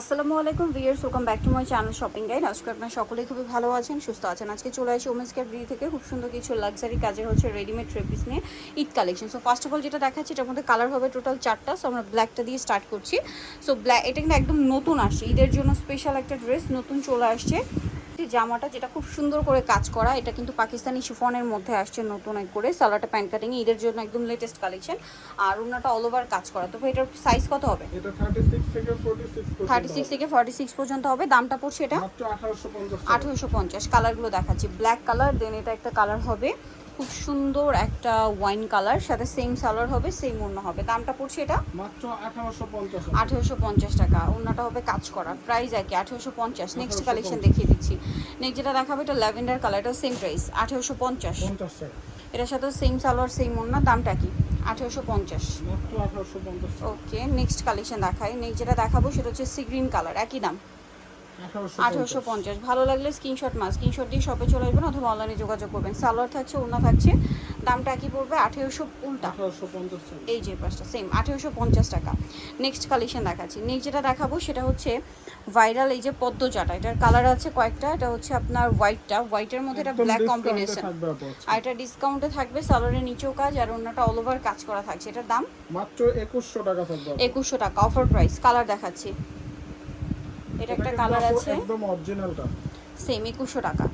আসসালামু আলাইকুম viewers welcome back to my channel shopping guide আজকে আপনারা সকলেই খুবই ভালো আছেন, সুস্থ আছেন। আজকে চলে আসি ওমেন্স ভিউ থেকে। খুব সুন্দর কিছু লাক্সারি কাজের হচ্ছে রেডিমেড ট্রেপিস নিয়ে Eid collection so first of all যেটা দেখাচ্ছি, এটার মধ্যে কালার হবে টোটাল চারটা। সো আমরা ব্ল্যাকটা দিয়ে স্টার্ট করছি। সো ব্ল্যাক এটা কিন্তু একদম নতুন আসছে। ঈদের জন্য স্পেশাল একটা ড্রেস নতুন চলে আসছে। জামাটা যেটা খুব সুন্দর করে কাজ করা এটা কিন্তু পাকিস্তানি শিফনের মধ্যে আসছে নতুন এক করে। সালোয়ারটা প্যান্ট কাটিং ঈদের জন্য একদম লেটেস্ট কালেকশন আর ওনাটা অল ওভার কাজ করা। তো এটার সাইজ কত হবে? এটা 36 থেকে 46 থার্টি সিক্স থেকে ফর্টি সিক্স পর্যন্ত হবে। দামটা পড়ছে এটা? আঠারোশো 1850 আঠেরোশো পঞ্চাশ। কালারগুলো দেখাচ্ছি। ব্ল্যাক কালার দেন এটা একটা কালার হবে। খুব সুন্দর একটা ওয়াইন কালার সাথে সেম সালোয়ার হবে সেম অন্য হবে। দামটা পড়ছে এটা? মাত্র 1850 আঠেরোশো পঞ্চাশ টাকা। অন্যটা হবে কাজ করা। প্রাইস একই আঠেরোশো পঞ্চাশ। নেক্সট কালেকশন দেখিয়ে দিচ্ছি। নেক্সট যেটা দেখাবে এটা ল্যাভেন্ডার কালার এটাও সেম প্রাইস আঠেরোশো পঞ্চাশ। 50 টাকা। এটার সাথে সেম সালোয়ার সেম অন্য দামটা কি? আঠেরোশো পঞ্চাশ। মাত্র 1850 ওকে নেক্সট কালেকশন দেখাই। নেক্সট যেটা দেখাবো সেটা হচ্ছে সি গ্রিন কালার একই দাম। আঠেরোশো 1850 পঞ্চাশ। ভালো লাগলে স্ক্রিনশট মাস স্ক্রিনশট দিয়ে শপে চলে আসবেন অথবা অনলাইনে যোগাযোগ করবেন। সালোয়ার থাকছে ওনা থাকছে। দামটা কি পড়বে? আঠেরোশো উল্টা। 1850 টাকা। এই যে পাঁচটা সেম আঠেরোশো পঞ্চাশ টাকা। নেক্সট কালেকশন দেখাচ্ছি। নেক্সট যেটা দেখাবো সেটা হচ্ছে ভাইরাল এই যে পদ্মচাটা এটার কালার আছে কয়েকটা। এটা হচ্ছে আপনার হোয়াইটটা হোয়াইটের মধ্যে এটা ব্ল্যাক কম্বিনেশন। আর এটা ডিসকাউন্টে থাকবে সালোয়ারের নিচেও কাজ আর অন্যটা অল ওভার কাজ করা থাকছে। এটার দাম? মাত্র 2100 টাকা থাকবে। একুশশো টাকা অফার প্রাইস কালার দেখাচ্ছি। এটা একটা কালার আছে একদম অরিজিনালটা সেম একুশশো টাকা।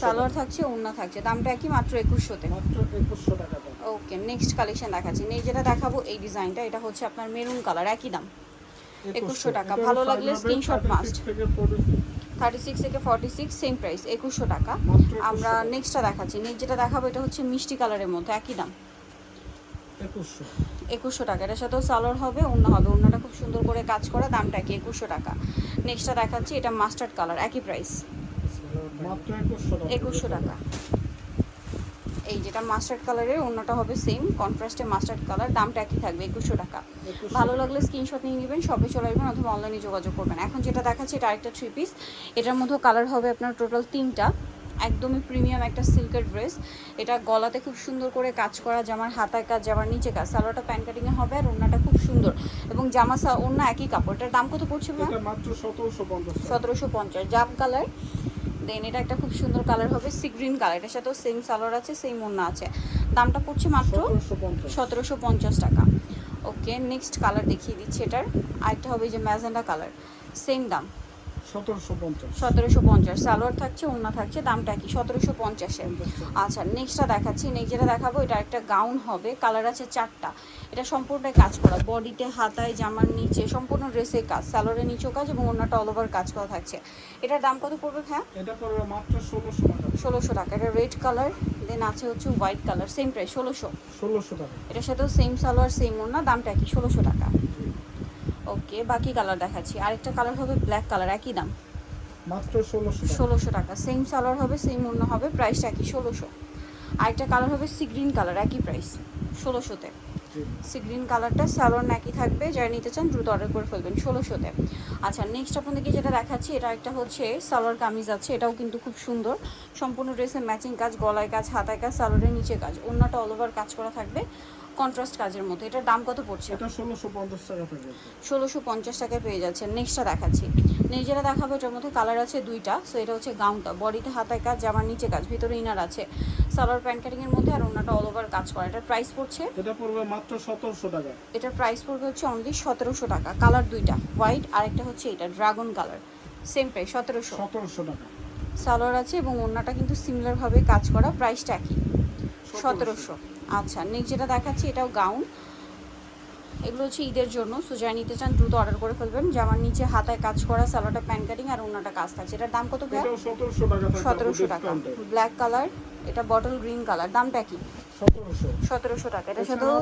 সালোয়ার থাকছে ওড়না থাকছে। দামটা একই মাত্র একুশশোতে। মাত্র 2100 টাকা ওকে নেক্সট কালেকশন দেখাচ্ছি। নেক্সট যেটা দেখাবো এই ডিজাইনটা এটা হচ্ছে আপনার মেরুন কালার একই দাম। 2100 টাকা। ভালো লাগলে হবে screenshot 36 থেকে 46 থার্টি সিক্স থেকে ফর্টি সিক্স সেম প্রাইস একুশশো টাকা। আমরা নেক্সটটা দেখাচ্ছি। নেক্সট যেটা দেখাবো এটা হচ্ছে মিষ্টি কালারের মধ্যে একই দাম। 2100 একুশশো টাকা। এটার সাথেও সালোয়ার হবে অন্য হবে। অন্যটা খুব সুন্দর করে কাজ করা দামটা কি একুশশো টাকা? নেক্সটটা দেখাচ্ছি এটা মাস্টার্ড কালার একই প্রাইস মাত্র 2100 টাকা। একুশশো টাকা। এই যেটা মাস্টার্ড কালারের অন্যটা হবে সেম কন্ট্রাস্টে মাস্টার্ড কালার দামটা একই থাকবে একুশশো টাকা। ভালো লাগলে স্ক্রিনশট নিয়ে নেবেন শপে চলে আসবেন অথবা অনলাইনে যোগাযোগ করবেন। এখন যেটা দেখাচ্ছে এটা আরেকটা থ্রি পিস এটার মধ্যে কালার হবে আপনার টোটাল তিনটা। একদমই প্রিমিয়াম একটা সিল্কের ড্রেস এটা গলাতে খুব সুন্দর করে কাজ করা জামার হাতায় কাজ জামার নিচে কাজ। সালোয়ারটা প্যান্ট কাটিংয়ে হবে আর ওড়নাটা খুব সুন্দর। এবং জামা সা ওড়না একই কাপড়। এটার দাম কত পড়ছে ভাই এটা মাত্র 1750 টাকা। সতেরোশো পঞ্চাশ। জাম কালার। দেন এটা একটা খুব সুন্দর কালার হবে সি গ্রিন কালার। এটার সাথেও সেম সালোয়ার আছে সেম ওড়না আছে। দামটা পড়ছে মাত্র 1750 সতেরোশো পঞ্চাশ টাকা। ওকে নেক্সট কালার দেখিয়ে দিচ্ছি এটার। আরেকটা হবে যে ম্যাজেন্ডা কালার। সেম দাম। 1750 সতেরোশো পঞ্চাশ। সালোয়ার থাকছে ওড়না থাকছে দামটা কি সতেরোশো পঞ্চাশে। 50 আচ্ছা নেক্সটটা দেখাচ্ছি। নেক্সট যেটা দেখাবো এটা একটা গাউন হবে কালার আছে চারটা। এটা সম্পূর্ণটাই কাজ করা বডিতে হাতায় জামার নিচে সম্পূর্ণ ড্রেসের কাজ সালোয়ারের নিচেও কাজ এবং অন্যটা অল ওভার কাজ করা থাকছে। এটার দাম কত পড়বে হ্যাঁ এটা পড়বে মাত্র 1600 টাকা। ষোলোশো টাকা। এটা রেড কালার দেন আছে হচ্ছে হোয়াইট কালার সেম প্রাইস ষোলোশো। 1600 টাকা। এটার সাথেও সেম সালোয়ার সেম ওড়না দামটা কি ষোলোশো টাকা। ওকে বাকি কালার দেখাচ্ছি। আরেকটা কালার হবে ব্ল্যাক কালার একই দাম? মাত্র 1600 টাকা। ষোলোশো টাকা। সেম সালোয়ার হবে সেম অন্য হবে প্রাইসটা একই ষোলোশো। আরেকটা কালার হবে সি গ্রিন কালার একই প্রাইস ষোলোশোতে। সি গ্রিন কালারটা সালোয়ার একই থাকবে যারা নিতে চান দ্রুত অর্ডার করে ফেলবেন ষোলোশোতে। আচ্ছা নেক্সট আপনাদেরকে যেটা দেখাচ্ছি এটা একটা হচ্ছে সালোয়ার কামিজ আছে এটাও কিন্তু খুব সুন্দর। সম্পূর্ণ ড্রেসের ম্যাচিং কাজ গলায় কাজ হাতায় কাজ সালোয়ারের নিচে কাজ অন্যটা অল ওভার কাজ করা থাকবে। কন্ট্রাস্ট কাজের মধ্যে। এটার দাম কত পড়ছে? এটা 1650 টাকা ষোলোশো পঞ্চাশ টাকায় পেয়ে যাচ্ছেন নেক্সটটা দেখাচ্ছি। যেটা দেখাবো এটার মধ্যে কালার আছে দুইটা। সো এটা হচ্ছে গাউনটা। বডিতে হাতায় কাজ জামার নিচে কাজ ভিতরে ইনার আছে। সালোয়ার প্যান্ট কাটিংয়ের মধ্যে আর অন্যটা অল ওভার কাজ করা। এটার প্রাইস পড়ছে? এটা পড়বে মাত্র 1700 টাকা। এটার প্রাইস পড়বে হচ্ছে অনলি সতেরোশো টাকা। কালার দুইটা। হোয়াইট আরেকটা হচ্ছে এটা ড্রাগন কালার সেম প্রাইস সতেরোশো। 1700 টাকা। সালোয়ার আছে এবং অন্যটা কিন্তু সিমিলারভাবে কাজ করা। প্রাইসটা একই। সতেরোশো। আচ্ছা নেক্সট যেটা দেখাচ্ছি এটাও গাউন এগুলো হচ্ছে ঈদের জন্য সো নিতে চান দ্রুত অর্ডার করে ফেলবেন। জামার নিচে হাতায় কাজ করা সালোয়ারটা প্যান্ট কাটিং আর অন্যটা কাজ থাকছে। এটার দাম কত ভাইয়া? এটাও 1700 টাকা থাকবে সতেরোশো টাকা। ব্ল্যাক কালার এটা বটল গ্রিন কালার দামটা কি? সতেরোশো। টাকা। এটার সাথেও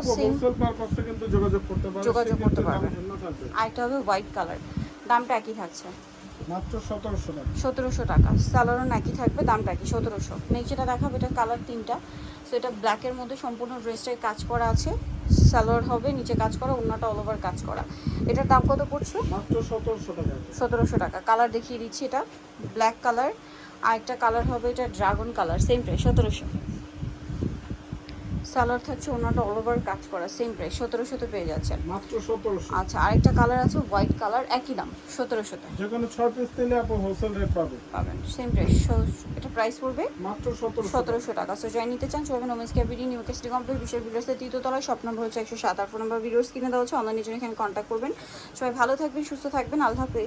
যোগাযোগ করতে পারবেন। আরেকটা হবে হোয়াইট কালার দামটা একই থাকছে। মাত্র 1700 টাকা। সতেরোশো টাকা। সালোয়ারও একই থাকবে দামটা কি সতেরোশো। নেক্সট যেটা দেখাবো এটা কালার তিনটা। সো এটা ব্ল্যাকের মধ্যে সম্পূর্ণ ড্রেসটায় কাজ করা আছে। সালোয়ার হবে নিচে কাজ করা অন্যটা অল ওভার কাজ করা। এটার দাম কত পড়ছে? মাত্র 1700 টাকা। সতেরোশো টাকা। কালার দেখিয়ে দিচ্ছি এটা ব্ল্যাক কালার আর একটা কালার হবে এটা ড্রাগন কালার সেম প্রাইস সতেরোশো। সালোয়ার থাকছে ওনাটা অল ওভার কাজ করা সেম প্রাইস সতেরোশোতে পেয়ে যাচ্ছেন। মাত্র সতেরোশো। আচ্ছা আরেকটা কালার আছে হোয়াইট কালার একই দাম সতেরোশোতে যে কোনো ছয় পিস নিলে আপনি হোলসেল রেট পাবে পাবেন সেম প্রাইস এটা প্রাইস পড়বে মাত্র সতেরোশো। সতেরোশো টাকা। সো যাই নিতে চান চলবেন ওমেন্স ক্যাবিডি নিউ কেসটি কমপ্লিট বিশেষ ভিডিওসের তৃতীয়তলায় শপ নম্বর হচ্ছে একশো সাত আট ফোন নম্বর ভিডিওস কিনে দেওয়া হচ্ছে অনলাইনে জন্য এখানে কন্ট্যাক্ট করবেন। সবাই ভালো থাকবেন সুস্থ থাকবেন আল্লাহ হাফেজ।